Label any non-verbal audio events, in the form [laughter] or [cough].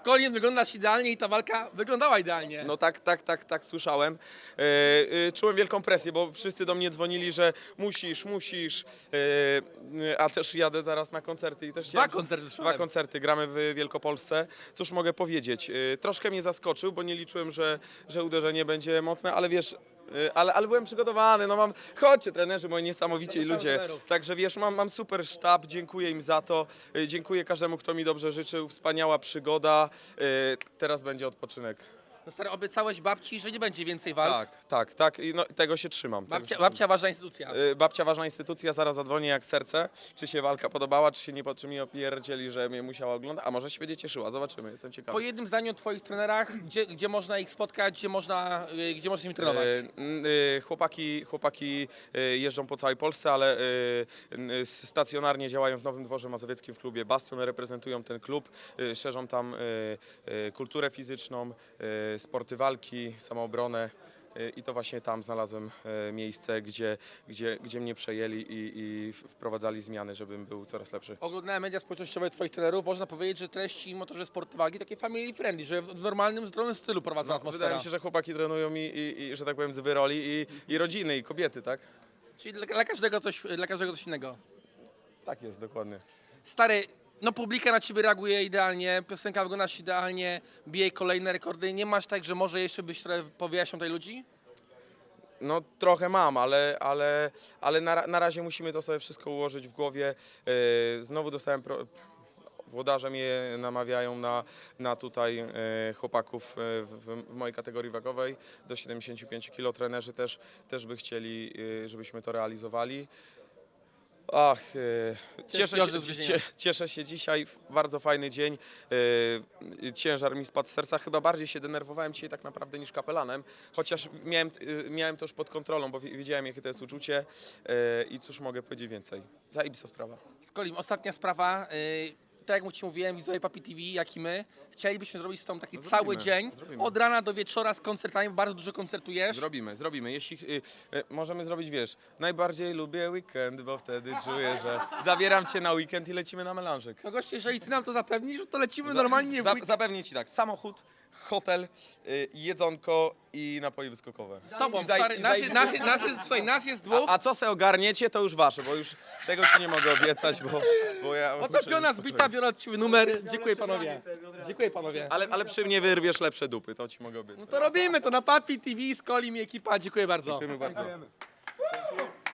Skolin wyglądasz idealnie i ta walka wyglądała idealnie. No tak, tak, tak, tak słyszałem. E, e, czułem wielką presję, bo wszyscy do mnie dzwonili, że musisz, musisz, e, a też jadę zaraz na koncerty i też Dwa chciałem- koncerty Dwa koncerty, gramy w Wielkopolsce. Cóż mogę powiedzieć? E, troszkę mnie zaskoczył, bo nie liczyłem, że, że uderzenie będzie mocne, ale wiesz, e, ale, ale byłem przygotowany, no mam, chodźcie trenerzy moi niesamowici ludzie. Także wiesz, mam, mam super sztab, dziękuję im za to, e, dziękuję każdemu, kto mi dobrze życzył, wspaniała przygoda, e, teraz będzie odpoczynek. No stary, obiecałeś babci, że nie będzie więcej walk. Tak, tak, tak. I no, tego się trzymam. tego Babcia, się babcia ważna instytucja. trzymam. Y, Babcia ważna instytucja, zaraz zadzwonię jak serce. Czy się walka podobała, czy się nie czy mi opierdzieli, że mnie musiała oglądać, a może się będzie cieszyła, zobaczymy, jestem ciekawy. Po jednym zdaniu o twoich trenerach, gdzie, gdzie można ich spotkać, gdzie można, y, gdzie można z nimi trenować? Y, n- y, Chłopaki, chłopaki jeżdżą po całej Polsce, ale n- stacjonarnie działają w Nowym Dworze Mazowieckim w klubie Bastion, reprezentują ten klub, szerzą tam kulturę fizyczną, sporty walki, samoobronę. y, I to właśnie tam znalazłem y, miejsce, gdzie, gdzie, gdzie mnie przejęli i, i wprowadzali zmiany, żebym był coraz lepszy. Oglądałem media społecznościowe twoich trenerów, można powiedzieć, że treści motorze sport walki takie family friendly, że w normalnym, zdrowym stylu prowadzą atmosferę. Wydaje mi się, że chłopaki trenują i, i, i że tak powiem, z wyroli i, i rodziny, i kobiety, tak? Czyli dla, dla, każdego coś, dla każdego coś innego. Tak jest, dokładnie. Stary, no publika na ciebie reaguje idealnie, piosenka wyglądasz idealnie, bije kolejne rekordy. Nie masz tak, że może jeszcze byś trochę powyjaśniał tej ludzi? No trochę mam, ale, ale, ale na, na razie musimy to sobie wszystko ułożyć w głowie. Yy, znowu dostałem... Pro... Włodarze mnie namawiają na, na tutaj e, chłopaków e, w, w mojej kategorii wagowej do 75 kg. Trenerzy też, też by chcieli, e, żebyśmy to realizowali. Ach, e, cieszę, się, cie, cieszę się dzisiaj, bardzo fajny dzień. E, ciężar mi spadł z serca. Chyba bardziej się denerwowałem dzisiaj tak naprawdę niż kapelanem, chociaż miałem, e, miałem to już pod kontrolą, bo wi- wiedziałem jakie to jest uczucie e, i cóż mogę powiedzieć więcej. Zajebista sprawa. Skolim, ostatnia sprawa. Yy, tak jak ci mówiłem, widzowie Papi TV, jak i my, chcielibyśmy zrobić z tą taki No cały dzień, zrobimy. od rana do wieczora z koncertami, bo bardzo dużo koncertujesz. Zrobimy, zrobimy. Jeśli y, y, możemy zrobić, wiesz, najbardziej lubię weekend, bo wtedy czuję, że [laughs] zabieram cię na weekend i lecimy na melanżyk. No goście, jeżeli ty nam to zapewnisz, to lecimy normalnie w Za, weekend. zapewnię ci tak, samochód, hotel, y, jedzonko i napoje wyskokowe. Z tobą, I zaj- stary, i nas, zaj- jest, nas, jest, nas, jest, słuchaj, nas jest dwóch. A, a co se ogarniecie, to już wasze, bo już tego ci nie mogę obiecać, bo, bo ja... muszę Otopiona, być zbita, biorę od ciebie numer. Dziękuję panowie. Dziękuję panowie. Ale, ale przy mnie wyrwiesz lepsze dupy, to ci mogę obiecać. No to robimy to na Papi TV, Skolim i ekipa. Dziękuję bardzo. Dziękujemy bardzo.